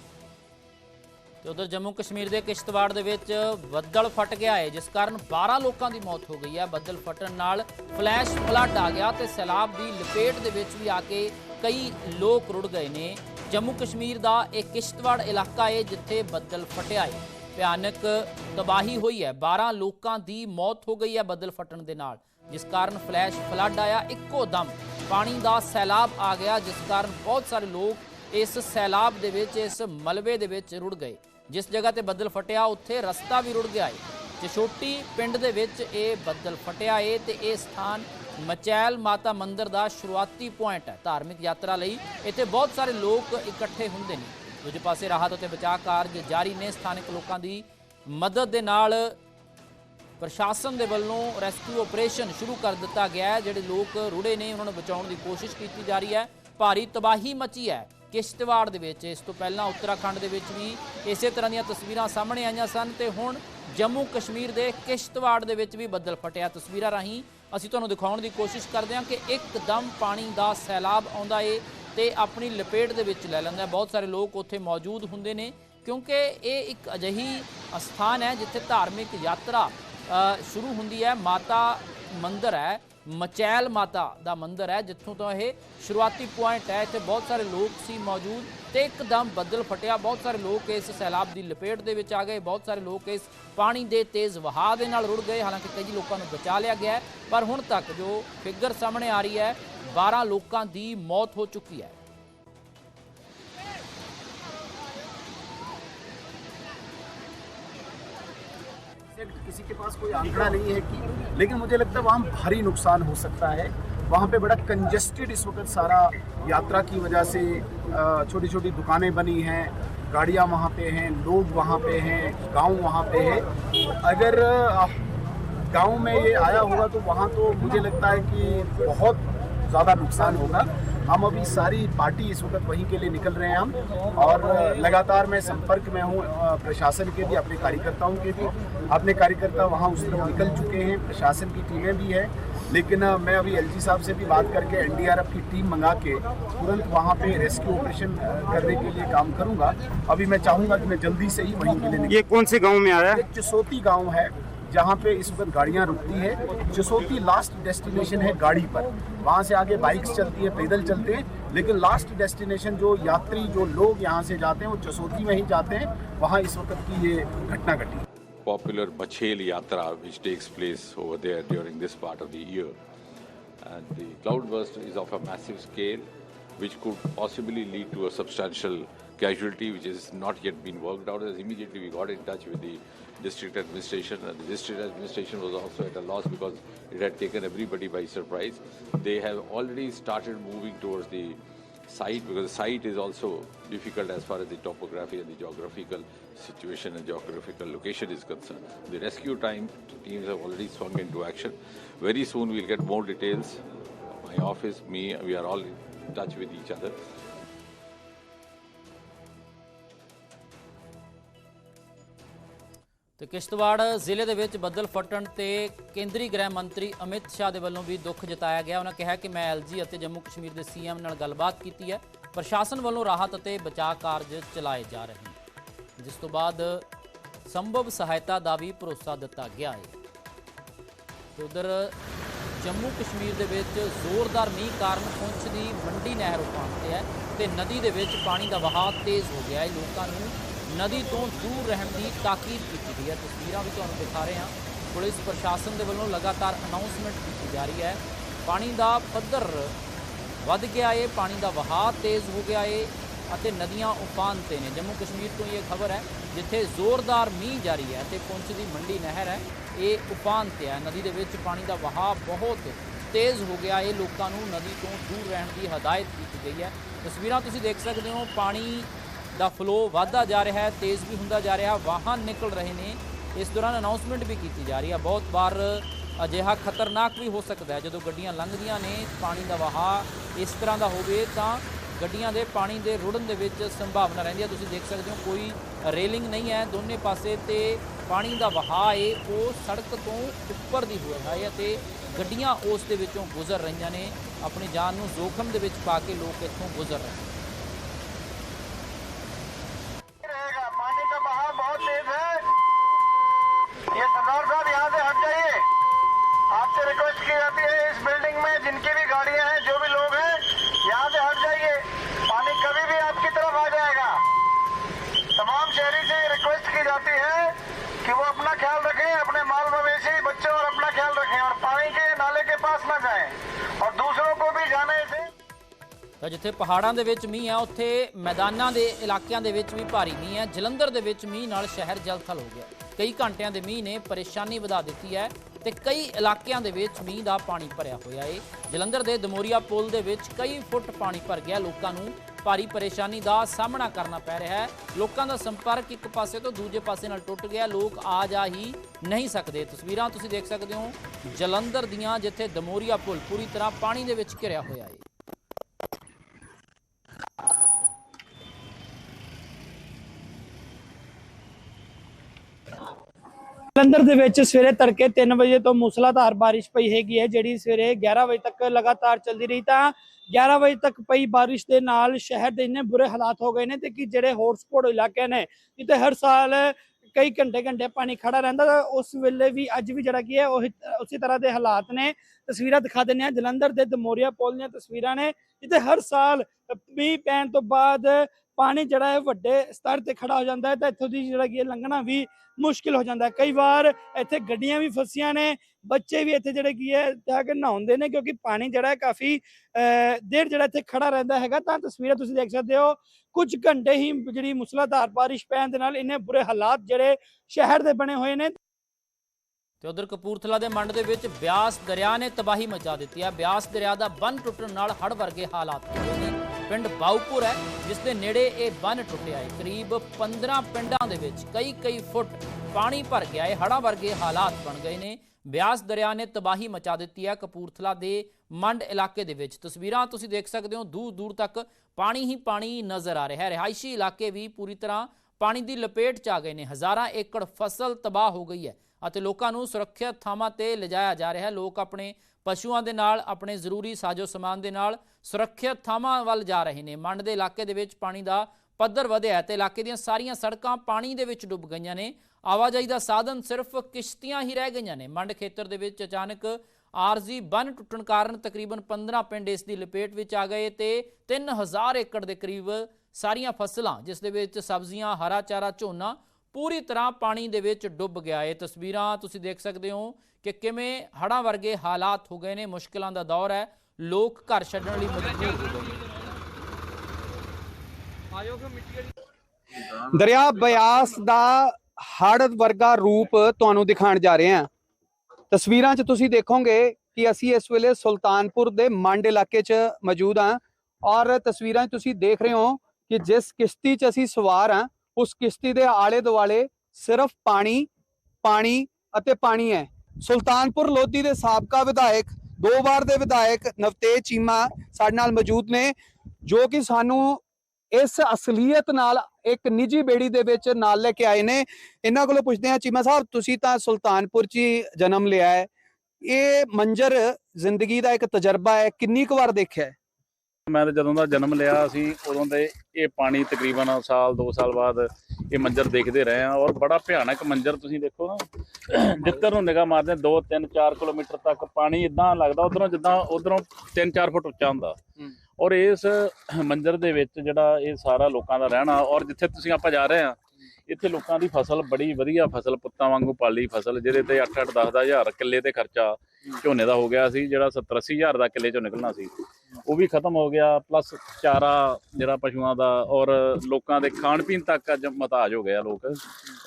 S1: ਤੇ ਉਧਰ ਜੰਮੂ ਕਸ਼ਮੀਰ ਦੇ ਕਿਸ਼ਤਵਾੜ ਦੇ ਵਿੱਚ ਬੱਦਲ ਫਟ ਗਿਆ ਹੈ ਜਿਸ ਕਾਰਨ 12 ਲੋਕਾਂ ਦੀ ਮੌਤ ਹੋ ਗਈ ਹੈ ਬੱਦਲ ਫਟਣ ਨਾਲ ਫਲੈਸ਼ ਫਲੱਡ ਆ ਗਿਆ ਤੇ ਸੈਲਾਬ ਦੀ ਲਪੇਟ ਦੇ ਵਿੱਚ ਵੀ ਆ ਕੇ ਕਈ ਲੋਕ ਰੁੜ ਗਏ ਨੇ। ਜੰਮੂ ਕਸ਼ਮੀਰ ਦਾ ਇਹ ਕਿਸ਼ਤਵਾੜ ਇਲਾਕਾ ਹੈ ਜਿੱਥੇ ਬੱਦਲ ਫਟਿਆ ਹੈ ਭਿਆਨਕ ਤਬਾਹੀ ਹੋਈ ਹੈ। 12 ਲੋਕਾਂ ਦੀ ਮੌਤ ਹੋ ਗਈ ਹੈ ਬੱਦਲ ਫਟਣ ਦੇ ਨਾਲ। ਜਿਸ ਕਾਰਨ ਫਲੈਸ਼ ਫਲੱਡ ਆਇਆ, ਇੱਕੋ ਦਮ ਪਾਣੀ ਦਾ ਸੈਲਾਬ ਆ ਗਿਆ, ਜਿਸ ਕਾਰਨ ਬਹੁਤ ਸਾਰੇ ਲੋਕ ਇਸ ਸੈਲਾਬ ਦੇ ਵਿੱਚ, ਇਸ ਮਲਬੇ ਦੇ ਵਿੱਚ ਰੁੜ ਗਏ। ਜਿਸ ਜਗ੍ਹਾ ਤੇ ਬੱਦਲ ਫਟਿਆ, ਉੱਥੇ ਰਸਤਾ ਵੀ ਰੁੜ ਗਿਆ ਹੈ ਚਸ਼ੋਟੀ ਪਿੰਡ ਦੇ ਵਿੱਚ ਇਹ ਬੱਦਲ ਫਟਿਆ ਏ ਤੇ ਇਹ ਸਥਾਨ ਮਚੈਲ ਮਾਤਾ ਮੰਦਿਰ ਦਾ ਸ਼ੁਰੂਆਤੀ ਪੁਆਇੰਟ ਹੈ। ਧਾਰਮਿਕ ਯਾਤਰਾ ਲਈ ਇੱਥੇ ਬਹੁਤ ਸਾਰੇ ਲੋਕ ਇਕੱਠੇ ਹੁੰਦੇ ਨੇ। ਦੂਜੇ ਪਾਸੇ ਰਾਹਤ ਅਤੇ ਬਚਾਅ ਕਾਰਜ ਜਾਰੀ ਨੇ। ਸਥਾਨਕ ਲੋਕਾਂ ਦੀ ਮਦਦ ਦੇ ਨਾਲ ਪ੍ਰਸ਼ਾਸਨ ਦੇ ਵੱਲੋਂ ਰੈਸਕਿਊ ਆਪਰੇਸ਼ਨ ਸ਼ੁਰੂ ਕਰ ਦਿੱਤਾ ਗਿਆ ਹੈ, ਜਿਹੜੇ ਲੋਕ ਰੁੜੇ ਨੇ, ਉਹਨਾਂ ਨੂੰ ਬਚਾਉਣ ਦੀ ਕੋਸ਼ਿਸ਼ ਕੀਤੀ ਜਾ ਰਹੀ ਹੈ। ਭਾਰੀ ਤਬਾਹੀ ਮਚੀ ਹੈ ਕਿਸ਼ਤਵਾੜ ਦੇ ਵਿੱਚ। ਇਸ ਤੋਂ ਪਹਿਲਾਂ ਉੱਤਰਾਖੰਡ ਦੇ ਵਿੱਚ ਵੀ ਇਸੇ ਤਰ੍ਹਾਂ ਦੀਆਂ ਤਸਵੀਰਾਂ ਸਾਹਮਣੇ ਆਈਆਂ ਸਨ ਤੇ ਹੁਣ ਜੰਮੂ ਕਸ਼ਮੀਰ ਦੇ ਕਿਸ਼ਤਵਾੜ ਦੇ ਵਿੱਚ ਵੀ ਬੱਦਲ ਫਟਿਆ। ਤਸਵੀਰਾਂ ਰਾਹੀਂ ਅਸੀਂ ਤੁਹਾਨੂੰ ਦਿਖਾਉਣ ਦੀ ਕੋਸ਼ਿਸ਼ ਕਰਦੇ ਹਾਂ ਕਿ ਇੱਕਦਮ ਪਾਣੀ ਦਾ ਸੈਲਾਬ ਆਉਂਦਾ ਏ ਤੇ ਆਪਣੀ ਲਪੇਟ ਦੇ ਵਿੱਚ ਲੈ ਲੈਂਦਾ ਬਹੁਤ ਸਾਰੇ ਲੋਕ ਉੱਥੇ ਮੌਜੂਦ ਹੁੰਦੇ ਨੇ, ਕਿਉਂਕਿ ਇਹ ਇੱਕ ਅਜਿਹੀ ਸਥਾਨ ਹੈ ਜਿੱਥੇ ਧਾਰਮਿਕ ਯਾਤਰਾ ਸ਼ੁਰੂ ਹੁੰਦੀ ਹੈ। ਮਾਤਾ ਮੰਦਿਰ ਹੈ ਮਚੈਲ ਮਾਤਾ ਦਾ ਮੰਦਿਰ ਹੈ, ਜਿੱਥੋਂ ਤੋਂ ਇਹ ਸ਼ੁਰੂਆਤੀ ਪੁਆਇੰਟ ਹੈ। ਇੱਥੇ ਬਹੁਤ ਸਾਰੇ ਲੋਕ ਸੀ ਮੌਜੂਦ ਤੇ ਇੱਕਦਮ ਬੱਦਲ ਫਟਿਆ। ਬਹੁਤ ਸਾਰੇ ਲੋਕ ਇਸ ਸੈਲਾਬ ਦੀ ਲਪੇਟ ਦੇ ਵਿੱਚ ਆ ਗਏ। ਬਹੁਤ ਸਾਰੇ ਲੋਕ ਇਸ ਪਾਣੀ ਦੇ ਤੇਜ਼ ਵਹਾਅ ਦੇ ਨਾਲ ਰੁੜ ਗਏ। ਹਾਲਾਂਕਿ ਕਈ ਲੋਕਾਂ ਨੂੰ ਬਚਾ ਲਿਆ ਗਿਆ ਪਰ ਹੁਣ ਤੱਕ ਜੋ ਫਿਗਰ ਸਾਹਮਣੇ ਆ ਰਹੀ ਹੈ 12 ਲੋਕਾਂ ਦੀ ਮੌਤ ਹੋ ਚੁੱਕੀ ਹੈ।
S6: किसी के पास कोई आंकड़ा नहीं है कि, लेकिन मुझे लगता है वहाँ भारी नुकसान हो सकता है। वहाँ पे बड़ा कंजेस्टेड इस वक्त सारा यात्रा की वजह से छोटी छोटी दुकानें बनी हैं, गाड़ियाँ वहाँ पे हैं, लोग वहाँ पे हैं, गाँव वहाँ पे है। अगर गाँव में ये आया होगा तो वहाँ तो मुझे लगता है कि बहुत ज़्यादा नुकसान होगा। हम अभी सारी पार्टी इस वक्त वहीं के लिए निकल रहे हैं हम। और लगातार मैं संपर्क में हूँ प्रशासन के भी अपने कार्यकर्ताओं के भी। अपने कार्यकर्ता वहाँ उस तरफ़ निकल चुके हैं प्रशासन की टीमें भी है। लेकिन मैं अभी एलजी साहब से भी बात करके एनडीआरएफ की टीम मंगा के तुरंत वहाँ पे रेस्क्यू ऑपरेशन करने के लिए काम करूँगा। अभी मैं चाहूँगा कि मैं जल्दी से ही वहीं के लिए
S7: ये कौन से गाँव में आया है?
S6: चसोती है। जहाँ पे इस वक्त गाड़ियाँ रुकती है। जसोती लास्ट डेस्टिनेशन है गाड़ी पर। वहाँ से आगे बाइक्स चलती है, पैदल चलते हैं। लेकिन लास्ट डेस्टिनेशन जो यात्री, जो लोग यहाँ से जाते हैं, वो जसोती में ही जाते हैं। वहाँ इस वक्त की ये घटना घटी।
S8: Popular Machail Yatra which takes place during this part of the and the is of a scale which could possibly lead to a casualty which is not yet been worked out immediately we got in touch with the district administration, and the district administration was also at a loss because it had taken everybody by surprise. They have already started moving towards the site because the site is also difficult as far as the topography and the geographical situation and geographical location is concerned. The rescue time teams have already swung into action. Very soon we'll get more details. My office, me, we are all in touch with each other.
S1: ਤੇ ਕਿਸ਼ਤਵਾੜ ਜ਼ਿਲ੍ਹੇ ਦੇ ਵਿੱਚ ਬੱਦਲ ਫਟਣ ਤੇ ਕੇਂਦਰੀ ਗ੍ਰਹਿ ਮੰਤਰੀ ਅਮਿਤ ਸ਼ਾਹ ਦੇ ਵੱਲੋਂ ਵੀ ਦੁੱਖ ਜਤਾਇਆ ਗਿਆ। ਉਹਨਾਂ ਕਿਹਾ ਕਿ ਮੈਂ ਐਲਜੀ ਅਤੇ ਜੰਮੂ ਕਸ਼ਮੀਰ ਦੇ ਸੀਐਮ ਨਾਲ ਗੱਲਬਾਤ ਕੀਤੀ ਹੈ। ਪ੍ਰਸ਼ਾਸਨ ਵੱਲੋਂ ਰਾਹਤ ਅਤੇ ਬਚਾਅ ਕਾਰਜ ਚਲਾਏ ਜਾ ਰਹੇ ਹਨ ਜਿਸ ਤੋਂ ਬਾਅਦ ਸੰਭਵ ਸਹਾਇਤਾ ਦਾ ਵੀ ਭਰੋਸਾ ਦਿੱਤਾ ਗਿਆ ਹੈ। ਤੇ ਉਧਰ ਜੰਮੂ ਕਸ਼ਮੀਰ ਦੇ ਵਿੱਚ ਜ਼ੋਰਦਾਰ ਮੀਂਹ ਕਾਰਨ ਪੁੰਛ ਦੀ ਮੰਡੀ ਨਹਿਰ ਉਫਾਨ ਤੇ ਹੈ ਤੇ ਨਦੀ ਦੇ ਵਿੱਚ ਪਾਣੀ ਦਾ ਵਹਾਅ ਤੇਜ਼ ਹੋ ਗਿਆ ਹੈ। ਲੋਕਾਂ ਨੂੰ ਨਦੀ ਤੋਂ ਦੂਰ ਰਹਿਣ ਦੀ ਤਾਕੀਦ ਕੀਤੀ ਗਈ ਹੈ। ਤਸਵੀਰਾਂ ਵੀ ਤੁਹਾਨੂੰ ਦਿਖਾ ਰਹੇ ਹਾਂ। ਪੁਲਿਸ ਪ੍ਰਸ਼ਾਸਨ ਦੇ ਵੱਲੋਂ ਲਗਾਤਾਰ ਅਨਾਉਂਸਮੈਂਟ ਕੀਤੀ ਜਾ ਰਹੀ ਹੈ। ਪਾਣੀ ਦਾ ਪੱਧਰ ਵੱਧ ਗਿਆ ਏ, ਪਾਣੀ ਦਾ ਵਹਾਅ ਤੇਜ਼ ਹੋ ਗਿਆ ਏ ਅਤੇ ਨਦੀਆਂ ਉਫਾਨ ਤੇ ਨੇ। ਜੰਮੂ ਕਸ਼ਮੀਰ ਤੋਂ ਇਹ ਖਬਰ ਹੈ, ਜਿੱਥੇ ਜ਼ੋਰਦਾਰ ਮੀਂਹ ਜਾਰੀ ਹੈ ਤੇ ਪੁੰਛ ਦੀ ਮੰਡੀ ਨਹਿਰ ਹੈ, ਇਹ ਉਫਾਨ ਤੇ ਹੈ। ਨਦੀ ਦੇ ਵਿੱਚ ਪਾਣੀ ਦਾ ਵਹਾਅ ਬਹੁਤ ਤੇਜ਼ ਹੋ ਗਿਆ ਏ। ਲੋਕਾਂ ਨੂੰ ਨਦੀ ਤੋਂ ਦੂਰ ਰਹਿਣ ਦੀ ਹਦਾਇਤ ਕੀਤੀ ਗਈ ਹੈ। ਤਸਵੀਰਾਂ ਤੁਸੀਂ ਦੇਖ ਸਕਦੇ ਹੋ, ਪਾਣੀ ਦਾ ਫਲੋ ਵਧਦਾ ਜਾ ਰਿਹਾ ਹੈ, ਤੇਜ਼ ਵੀ ਹੁੰਦਾ ਜਾ ਰਿਹਾ, ਵਾਹਨ ਨਿਕਲ ਰਹੇ ਨੇ। ਇਸ ਦੌਰਾਨ ਅਨਾਉਂਸਮੈਂਟ ਵੀ ਕੀਤੀ ਜਾ ਰਹੀ ਹੈ। ਬਹੁਤ ਵਾਰ ਅਜਿਹਾ ਖਤਰਨਾਕ ਵੀ ਹੋ ਸਕਦਾ ਹੈ। ਜਦੋਂ ਗੱਡੀਆਂ ਲੰਘਦੀਆਂ ਨੇ, ਪਾਣੀ ਦਾ ਵਹਾਅ ਇਸ ਤਰ੍ਹਾਂ ਦਾ ਹੋਵੇ ਤਾਂ ਗੱਡੀਆਂ ਦੇ ਪਾਣੀ ਦੇ ਰੁੜਨ ਦੇ ਵਿੱਚ ਸੰਭਾਵਨਾ ਰਹਿੰਦੀ ਹੈ। ਤੁਸੀਂ ਦੇਖ ਸਕਦੇ ਹੋ, ਕੋਈ ਰੇਲਿੰਗ ਨਹੀਂ ਹੈ ਦੋਨੇ ਪਾਸੇ ਤੇ ਪਾਣੀ ਦਾ ਵਹਾਅ ਹੈ। ਉਹ ਸੜਕ ਤੋਂ ਉੱਪਰ ਦੀ ਹੋ ਰਿਹਾ ਹੈ ਅਤੇ ਗੱਡੀਆਂ ਉਸ ਦੇ ਵਿੱਚੋਂ ਗੁਜ਼ਰ ਰਹੀਆਂ ਨੇ। ਆਪਣੀ ਜਾਨ ਨੂੰ ਜ਼ੋਖਮ ਦੇ ਵਿੱਚ ਪਾ ਕੇ ਲੋਕ ਇੱਥੋਂ ਗੁਜ਼ਰ ਰਹੇ ਨੇ। ਤਾਂ ਜਿੱਥੇ ਪਹਾੜਾਂ ਦੇ ਵਿੱਚ ਮੀਂਹ ਆ, ਉੱਥੇ ਮੈਦਾਨਾਂ ਦੇ ਇਲਾਕਿਆਂ ਦੇ ਵਿੱਚ ਵੀ ਭਾਰੀ ਮੀਂਹ ਹੈ ਜਲੰਧਰ ਦੇ ਵਿੱਚ ਮੀਂਹ ਨਾਲ ਸ਼ਹਿਰ ਜਲਥਲ ਹੋ ਗਿਆ। ਕਈ ਘੰਟਿਆਂ ਦੇ ਮੀਂਹ ਨੇ ਪਰੇਸ਼ਾਨੀ ਵਧਾ ਦਿੱਤੀ ਹੈ ਤੇ ਕਈ ਇਲਾਕਿਆਂ ਦੇ ਵਿੱਚ ਮੀਂਹ ਦਾ ਪਾਣੀ ਭਰਿਆ ਹੋਇਆ ਏ। ਜਲੰਧਰ ਦੇ ਦਮੋਰੀਆ ਪੁਲ ਦੇ ਵਿੱਚ ਕਈ ਫੁੱਟ ਪਾਣੀ ਭਰ ਗਿਆ। ਲੋਕਾਂ ਨੂੰ ਭਾਰੀ ਪਰੇਸ਼ਾਨੀ ਦਾ ਸਾਹਮਣਾ ਕਰਨਾ ਪੈ ਰਿਹਾ ਹੈ। ਲੋਕਾਂ ਦਾ ਸੰਪਰਕ ਇੱਕ ਪਾਸੇ ਤੋਂ ਦੂਜੇ ਪਾਸੇ ਨਾਲ ਟੁੱਟ ਗਿਆ। ਲੋਕ ਆ ਜਾ ਹੀ ਨਹੀਂ ਸਕਦੇ। ਤਸਵੀਰਾਂ ਤੁਸੀਂ ਦੇਖ ਸਕਦੇ ਹੋ। ਜਲੰਧਰ ਦੀਆਂ ਜਿੱਥੇ ਦਮੋਰੀਆ ਪੁਲ ਪੂਰੀ ਤਰ੍ਹਾਂ ਪਾਣੀ ਦੇ ਵਿੱਚ ਘਿਰਿਆ ਹੋਇਆ ਏ।
S7: ਜਲੰਧਰ ਦੇ ਵਿੱਚ ਸਵੇਰੇ ਤੜਕੇ 3 ਵਜੇ ਤੋਂ ਮੂਸਲਾਧਾਰ ਬਾਰਿਸ਼ ਪਈ ਹੈਗੀ ਹੈ, ਜਿਹੜੀ ਸਵੇਰੇ 11 ਵਜੇ ਤੱਕ ਲਗਾਤਾਰ ਚੱਲਦੀ ਰਹੀ। ਤਾਂ 11 ਵਜੇ ਤੱਕ ਪਈ ਬਾਰਿਸ਼ ਦੇ ਨਾਲ ਸ਼ਹਿਰ ਦੇ ਇੰਨੇ ਬੁਰੇ ਹਾਲਾਤ ਹੋ ਗਏ ਨੇ ਤੇ ਕਿ ਜਿਹੜੇ ਹੌਟਸਪੌਟ ਇਲਾਕੇ ਨੇ, ਜਿੱਥੇ ਹਰ ਸਾਲ ਕਈ ਘੰਟੇ ਘੰਟੇ ਪਾਣੀ ਖੜਾ ਰਹਿੰਦਾ, ਤਾਂ ਉਸ ਵੇਲੇ ਵੀ ਅੱਜ ਵੀ ਜਿਹੜਾ ਕੀ ਹੈ, ਉਹ ਉਸੇ ਤਰ੍ਹਾਂ ਦੇ ਹਾਲਾਤ ਨੇ। ਤਸਵੀਰਾਂ ਦਿਖਾ ਦਿੰਦੇ ਆ ਜਲੰਧਰ ਦੇ ਦਮੋਰੀਆ ਪੁਲ ਦੀਆਂ ਤਸਵੀਰਾਂ ਨੇ, ਜਿੱਥੇ ਹਰ ਸਾਲ ਮੀਂਹ ਪੈਣ ਤੋਂ ਬਾਅਦ ਪਾਣੀ ਜਿਹੜਾ ਹੈ ਵੱਡੇ ਸਤਰ ਤੇ ਖੜਾ ਹੋ ਜਾਂਦਾ ਹੈ, ਤਾਂ ਇੱਥੋਂ ਦੀ ਜਿਹੜਾ ਕੀ ਲੰਘਣਾ ਵੀ ਮੁਸ਼ਕਿਲ ਹੋ ਜਾਂਦਾ ਹੈ। ਕਈ ਵਾਰ ਇੱਥੇ ਗੱਡੀਆਂ ਵੀ ਫਸੀਆਂ ਨੇ, ਬੱਚੇ ਵੀ ਇੱਥੇ ਜਿਹੜੇ ਕੀ ਹੈ ਜਾ ਕੇ ਨਹਾਉਂਦੇ ਨੇ, ਕਿਉਂਕਿ ਪਾਣੀ ਜਿਹੜਾ ਹੈ ਕਾਫੀ ਦੇਰ ਜਿਹੜਾ ਇੱਥੇ ਖੜਾ ਰਹਿੰਦਾ ਹੈਗਾ। ਤਾਂ ਤਸਵੀਰਾਂ ਤੁਸੀਂ ਦੇਖ ਸਕਦੇ ਹੋ, ਕੁਝ ਘੰਟੇ ਹੀ ਜਿਹੜੀ ਮੁਸਲਾਧਾਰ ਬਾਰਿਸ਼ ਪੈਣ ਦੇ ਨਾਲ ਇੰਨੇ ਬੁਰੇ ਹਾਲਾਤ ਜਿਹੜੇ ਸ਼ਹਿਰ ਦੇ ਬਣੇ ਹੋਏ ਨੇ।
S1: ਤੇ ਉਧਰ ਕਪੂਰਥਲਾ ਦੇ ਮੰਡ ਦੇ ਵਿੱਚ ਬਿਆਸ ਦਰਿਆ ਨੇ ਤਬਾਹੀ ਮਚਾ ਦਿੱਤੀ ਹੈ। ਬਿਆਸ ਦਰਿਆ ਦਾ ਬੰਨ ਟੁੱਟਣ ਨਾਲ ਹੜ ਵਰਗੇ ਹਾਲਾਤ। ਹੋ ਗਏ ਪਿੰਡ ਬਾਉਪੁਰ ਹੈ, ਜਿਸ ਦੇ ਨੇੜੇ ਇਹ ਬੰਨ ਟੁੱਟਿਆ ਹੈ। ਕਰੀਬ 15 ਪਿੰਡਾਂ ਦੇ ਵਿੱਚ ਕਈ ਕਈ ਫੁੱਟ ਪਾਣੀ ਭਰ ਗਿਆ ਹੈ। ਹੜ੍ਹਾਂ ਵਰਗੇ ਹਾਲਾਤ ਬਣ ਗਏ ਨੇ। ਬਿਆਸ ਦਰਿਆ ਨੇ ਤਬਾਹੀ ਮਚਾ ਦਿੱਤੀ ਹੈ। ਕਪੂਰਥਲਾ ਦੇ ਮੰਡ ਇਲਾਕੇ ਦੇ ਵਿੱਚ ਤਸਵੀਰਾਂ ਤੁਸੀਂ ਦੇਖ ਸਕਦੇ ਹੋ। ਦੂਰ ਦੂਰ ਤੱਕ ਪਾਣੀ ਹੀ ਪਾਣੀ ਨਜ਼ਰ ਆ ਰਿਹਾ ਹੈ। ਰਿਹਾਇਸ਼ੀ ਇਲਾਕੇ ਵੀ ਪੂਰੀ ਤਰ੍ਹਾਂ ਪਾਣੀ ਦੀ ਲਪੇਟ 'ਚ ਆ ਗਏ ਨੇ। ਹਜ਼ਾਰਾਂ ਏਕੜ ਫਸਲ ਤਬਾਹ ਹੋ ਗਈ ਹੈ। ਅਤੇ ਲੋਕਾਂ ਨੂੰ ਸੁਰੱਖਿਅਤ ਥਾਵਾਂ ਤੇ ਲਿਜਾਇਆ ਜਾ ਰਿਹਾ ਹੈ। ਲੋਕ ਆਪਣੇ ਪਸ਼ੂਆਂ ਦੇ ਨਾਲ, ਆਪਣੇ ਜ਼ਰੂਰੀ ਸਾਜੋ ਸਮਾਨ ਦੇ ਨਾਲ ਸੁਰੱਖਿਅਤ ਥਾਵਾਂ ਵੱਲ ਜਾ ਰਹੇ ਨੇ। ਮੰਡ ਦੇ ਇਲਾਕੇ ਦੇ ਵਿੱਚ ਪਾਣੀ ਦਾ ਪੱਧਰ ਵਧਿਆ ਹੈ ਤੇ ਇਲਾਕੇ ਦੀਆਂ ਸਾਰੀਆਂ ਸੜਕਾਂ ਪਾਣੀ ਦੇ ਵਿੱਚ ਡੁੱਬ ਗਈਆਂ ਨੇ। ਆਵਾਜਾਈ ਦਾ ਸਾਧਨ ਸਿਰਫ ਕਿਸ਼ਤੀਆਂ ਹੀ ਰਹਿ ਗਈਆਂ ਨੇ। ਮੰਡ ਖੇਤਰ ਦੇ ਵਿੱਚ ਅਚਾਨਕ ਆਰਜ਼ੀ ਬੰਨ ਟੁੱਟਣ ਕਾਰਨ ਤਕਰੀਬਨ 15 ਪਿੰਡ ਇਸ ਦੀ ਲਪੇਟ ਵਿੱਚ ਆ ਗਏ ਤੇ 3000 ਏਕੜ ਦੇ ਕਰੀਬ ਸਾਰੀਆਂ ਫਸਲਾਂ, ਜਿਸ ਦੇ ਵਿੱਚ ਸਬਜ਼ੀਆਂ, ਹਰਾ ਚਾਰਾ, ਝੋਨਾ ਪੂਰੀ ਤਰ੍ਹਾਂ ਪਾਣੀ ਦੇ ਵਿੱਚ ਡੁੱਬ ਗਿਆ। ਹੈ ਤਸਵੀਰਾਂ ਤੁਸੀਂ ਦੇਖ ਸਕਦੇ ਹੋ ਕਿ ਕਿਵੇਂ ਹੜ੍ਹਾਂ ਵਰਗੇ ਹਾਲਾਤ ਹੋ ਗਏ ਨੇ। ਮੁਸ਼ਕਲਾਂ ਦਾ ਦੌਰ ਹੈ। ਲੋਕ ਘਰ ਛੱਡਣ ਲਈ ਮਜਬੂਰ ਹੋ ਗਏ
S9: ਦਰਿਆ ਬਿਆਸ ਦਾ ਹੜ੍ਹ ਵਰਗਾ ਰੂਪ ਤੁਹਾਨੂੰ ਦਿਖਾਉਣ ਜਾ ਰਹੇ ਹਾਂ। ਤਸਵੀਰਾਂ 'ਚ ਤੁਸੀਂ ਦੇਖੋਗੇ ਕਿ ਅਸੀਂ ਇਸ ਵੇਲੇ ਸੁਲਤਾਨਪੁਰ ਦੇ ਮੰਡ ਇਲਾਕੇ 'ਚ ਮੌਜੂਦ ਹਾਂ। ਔਰ ਤਸਵੀਰਾਂ 'ਚ ਤੁਸੀਂ ਦੇਖ ਰਹੇ ਹੋ ਕਿ ਜਿਸ ਕਿਸ਼ਤੀ 'ਚ ਅਸੀਂ ਸਵਾਰ ਹਾਂ ਉਸ ਕਿਸ਼ਤੀ ਦੇ ਆਲੇ ਦੁਆਲੇ ਸਿਰਫ ਪਾਣੀ ਪਾਣੀ ਅਤੇ ਪਾਣੀ ਹੈ। ਸੁਲਤਾਨਪੁਰ ਲੋਧੀ ਦੇ ਸਾਬਕਾ ਵਿਧਾਇਕ, ਦੋ ਵਾਰ ਦੇ ਵਿਧਾਇਕ ਨਵਤੇਜ ਚੀਮਾ ਸਾਡੇ ਨਾਲ ਮੌਜੂਦ ਨੇ, ਜੋ ਕਿ ਸਾਨੂੰ ਇਸ ਅਸਲੀਅਤ ਨਾਲ ਇੱਕ ਨਿੱਜੀ ਬੇੜੀ ਦੇ ਵਿੱਚ ਨਾਲ ਲੈ ਕੇ ਆਏ ਨੇ। ਇਹਨਾਂ ਕੋਲੋਂ ਪੁੱਛਦੇ ਹਾਂ, ਚੀਮਾ ਸਾਹਿਬ, ਤੁਸੀਂ ਤਾਂ ਸੁਲਤਾਨਪੁਰ 'ਚ ਹੀ ਜਨਮ ਲਿਆ ਹੈ। ਇਹ ਮੰਜ਼ਰ ਜ਼ਿੰਦਗੀ ਦਾ ਇੱਕ ਤਜਰਬਾ ਹੈ। ਕਿੰਨੀ ਕੁ ਵਾਰ ਦੇਖਿਆ ਹੈ?
S10: ਮੈਂ ਤਾਂ ਜਦੋਂ ਦਾ ਜਨਮ ਲਿਆ ਸੀ ਉਦੋਂ ਦੇ ਇਹ ਪਾਣੀ ਤਕਰੀਬਨ ਸਾਲ 2 ਸਾਲ ਬਾਅਦ ਇਹ ਮੰਜ਼ਰ ਦੇਖਦੇ ਰਹੇ ਆ ਔਰ ਬੜਾ ਭਿਆਨਕ ਮੰਜ਼ਰ ਤੁਸੀਂ ਦੇਖੋ ਨਾ। ਜਿੱਧਰ ਨੂੰ ਨਿਗਾਹ ਮਾਰਦੇ 2 3 4 ਕਿਲੋਮੀਟਰ ਤੱਕ ਪਾਣੀ ਇਦਾਂ ਲੱਗਦਾ ਉਧਰੋਂ ਜਿੱਦਾਂ ਉਧਰੋਂ 3-4 ਫੁੱਟ ਉੱਚਾ ਹੁੰਦਾ। ਔਰ ਇਸ ਮੰਜ਼ਰ ਦੇ ਵਿੱਚ ਜਿਹੜਾ ਇਹ ਸਾਰਾ ਲੋਕਾਂ ਦਾ ਰਹਿਣਾ ਔਰ ਜਿੱਥੇ ਤੁਸੀਂ ਆਪਾਂ ਜਾ ਰਹੇ ਆ ਇੱਥੇ ਲੋਕਾਂ ਦੀ ਫਸਲ ਬੜੀ ਵਧੀਆ ਫਸਲ, ਪੁੱਤਾਂ ਵਾਂਗੂ ਪਾਲੀ ਫਸਲ, ਜਿਹਦੇ ਤੇ 8-8 10 ਹਜ਼ਾਰ ਕਿੱਲੇ ਤੇ ਖਰਚਾ ਝੋਨੇ ਦਾ ਹੋ ਗਿਆ ਸੀ, ਜਿਹੜਾ 70 ਹਜ਼ਾਰ ਦਾ ਕਿੱਲੇ ਚੋਂ ਨਿਕਲਣਾ ਸੀ। ਉਹ ਵੀ ਖਤਮ ਹੋ ਗਿਆ ਪਲੱਸ ਚਾਰਾ ਜਿਹੜਾ ਪਸ਼ੂਆਂ ਦਾ, ਔਰ ਲੋਕਾਂ ਦੇ ਖਾਣ ਪੀਣ ਤੱਕ ਅੱਜ ਮਤਾਜ ਹੋ ਗਿਆ ਲੋਕ।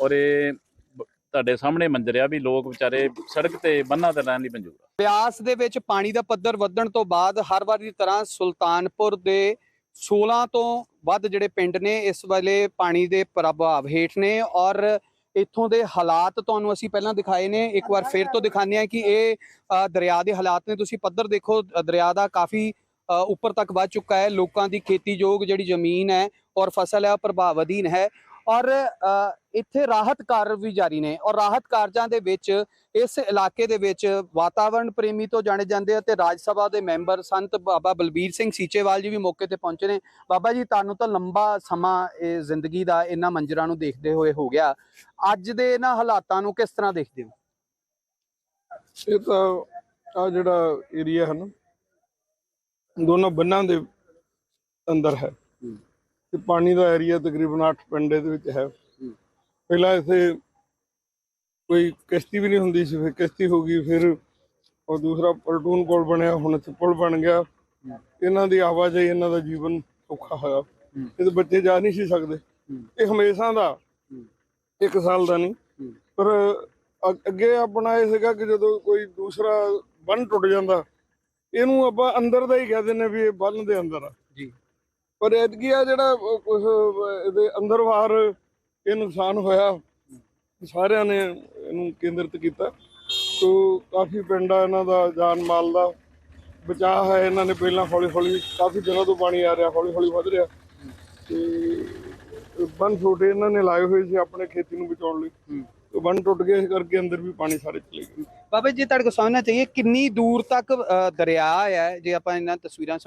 S10: ਔਰ ਇਹ ਤੁਹਾਡੇ ਸਾਹਮਣੇ ਮੰਜ਼ਰ ਆ ਵੀ ਲੋਕ ਵਿਚਾਰੇ ਸੜਕ ਤੇ ਬੰਨਾਂ ਤੇ ਰਹਿਣ ਲਈ ਮਨਜ਼ੂਰ ਆ।
S9: ਬਿਆਸ ਦੇ ਵਿੱਚ ਪਾਣੀ ਦਾ ਪੱਧਰ ਵਧਣ ਤੋਂ ਬਾਅਦ ਹਰ ਵਾਰ ਦੀ ਤਰ੍ਹਾਂ ਸੁਲਤਾਨਪੁਰ ਦੇ 16 ਤੋਂ ਵੱਧ ਜਿਹੜੇ ਪਿੰਡ ਨੇ, ਇਸ ਵੇਲੇ ਪਾਣੀ ਦੇ ਪ੍ਰਭਾਵ ਹੇਠ ਨੇ ਔਰ ਇੱਥੋਂ ਦੇ ਹਾਲਾਤ ਤੁਹਾਨੂੰ ਅਸੀਂ ਪਹਿਲਾਂ ਦਿਖਾਏ ਨੇ। ਇੱਕ ਵਾਰ ਫਿਰ ਤੋਂ ਦਿਖਾਉਂਦੇ ਹਾਂ ਕਿ ਇਹ ਦਰਿਆ ਦੇ ਹਾਲਾਤ ਨੇ। ਤੁਸੀਂ ਪੱਧਰ ਦੇਖੋ ਦਰਿਆ ਦਾ ਕਾਫੀ ਉੱਪਰ ਤੱਕ ਵੱਧ ਚੁੱਕਾ ਹੈ। ਲੋਕਾਂ ਦੀ ਖੇਤੀਯੋਗ ਜਿਹੜੀ ਜ਼ਮੀਨ ਹੈ ਔਰ ਫਸਲ ਹੈ, ਉਹ ਪ੍ਰਭਾਵ ਅਧੀਨ ਹੈ। ਔਰ ਇੱਥੇ ਰਾਹਤ ਕਾਰਜ ਵੀ ਜਾਰੀ ਨੇ ਔਰ ਰਾਹਤ ਕਾਰਜਾਂ ਦੇ ਵਿੱਚ ਇਸ ਇਲਾਕੇ ਦੇ ਵਿੱਚ ਵਾਤਾਵਰਣ ਪ੍ਰੇਮੀ ਤੋਂ ਜਾਣੇ ਜਾਂਦੇ ਆ ਤੇ ਰਾਜ ਸਭਾ ਦੇ ਮੈਂਬਰ ਸੰਤ ਬਾਬਾ ਬਲਬੀਰ ਸਿੰਘ ਸੀਚੇਵਾਲ ਜੀ ਵੀ ਮੌਕੇ ਤੇ ਪਹੁੰਚੇ ਨੇ। ਬਾਬਾ ਜੀ ਤੁਹਾਨੂੰ ਤਾਂ ਲੰਬਾ ਸਮਾਂ ਇਹ ਜ਼ਿੰਦਗੀ ਦਾ ਇਹਨਾਂ ਮੰਜ਼ਰਾਂ ਨੂੰ ਦੇਖਦੇ ਹੋਏ ਹੋ ਗਿਆ। ਅੱਜ ਦੇ ਇਹਨਾਂ ਹਾਲਾਤਾਂ ਨੂੰ ਕਿਸ ਤਰ੍ਹਾਂ ਦੇਖਦੇ ਹੋ?
S11: ਇਹ ਤਾਂ ਆ ਜਿਹੜਾ ਏਰੀਆ ਹੈ ਨਾ ਦੋਨੋਂ ਬੰਨਾਂ ਦੇ ਅੰਦਰ ਹੈ। ਤੇ ਪਾਣੀ ਦਾ ਏਰੀਆ ਤਕਰੀਬਨ 8 ਪਿੰਡੇ ਦੇ ਵਿੱਚ ਹੈ। ਪਹਿਲਾਂ ਇੱਥੇ ਕੋਈ ਕਿਸ਼ਤੀ ਵੀ ਨਹੀਂ ਹੁੰਦੀ ਸੀ ਫਿਰ ਕਿਸ਼ਤੀ ਹੋ ਗਈ ਫਿਰ ਉਹ ਦੂਸਰਾ ਪਲਟੂਨ ਪੁਲ ਬਣਿਆ ਹੁਣ ਇੱਥੇ ਪੁਲ ਬਣ ਗਿਆ। ਇਹਨਾਂ ਦੀ ਆਵਾਜਾਈ ਇਹਨਾਂ ਦਾ ਜੀਵਨ ਔਖਾ ਹੋਇਆ। ਇਹਦੇ ਬੱਚੇ ਜਾ ਨਹੀਂ ਸੀ ਸਕਦੇ। ਇਹ ਹਮੇਸ਼ਾ ਦਾ ਇੱਕ ਸਾਲ ਦਾ ਨਹੀਂ। ਪਰ ਅੱਗੇ ਆਪਣਾ ਇਹ ਸੀਗਾ ਕਿ ਜਦੋਂ ਕੋਈ ਦੂਸਰਾ ਬੰਨ ਟੁੱਟ ਜਾਂਦਾ ਇਹਨੂੰ ਆਪਾਂ ਅੰਦਰ ਦਾ ਹੀ ਕਹਿ ਦਿੰਦੇ ਵੀ ਇਹ ਬੰਨ ਦੇ ਅੰਦਰ ਆ।
S9: ਜੀ।
S11: ਪਰ ਐਤਕੀ ਆ ਜਿਹੜਾ ਕੁਝ ਇਹਦੇ ਅੰਦਰ ਬਾਹਰ ਇਹ ਨੁਕਸਾਨ ਹੋਇਆ। ਸਾਰਿਆਂ ਨੇ ਇਹਨੂੰ ਕੇਂਦਰਿਤ ਕੀਤਾ। ਤੋ ਕਾਫੀ ਪਿੰਡਾਂ ਇਹਨਾਂ ਦਾ ਜਾਨ ਮਾਲ ਦਾ। ਬਚਾਅ ਹੈ ਇਹਨਾਂ ਨੇ ਪਹਿਲਾਂ ਹੌਲੀ ਹੌਲੀ ਕਾਫੀ ਦਿਨਾਂ ਤੋਂ ਪਾਣੀ ਆ ਰਿਹਾ ਹੌਲੀ ਹੌਲੀ ਵੱਧ ਰਿਹਾ। ਤੇ ਬੰਨ ਛੋਟੇ ਇਹਨਾਂ ਨੇ ਲਾਏ ਹੋਏ ਸੀ ਆਪਣੇ ਖੇਤੀ ਨੂੰ ਬਚਾਉਣ ਲਈ। ਤੇ ਬੰਨ ਟੁੱਟ ਗਏ ਇਸ ਕਰਕੇ ਅੰਦਰ ਵੀ ਪਾਣੀ ਸਾਰੇ ਚਲੇ ਗਏ।
S9: ਬਾਬਾ ਜੀ ਤੁਹਾਡੇ ਕੋਲ ਸਮਝਣਾ ਚਾਹੀਏ ਕਿੰਨੀ ਦੂਰ ਤੱਕ ਦਰਿਆ ਹੈ? ਜੇ ਆਪਾਂ ਇਹਨਾਂ ਤਸਵੀਰਾਂ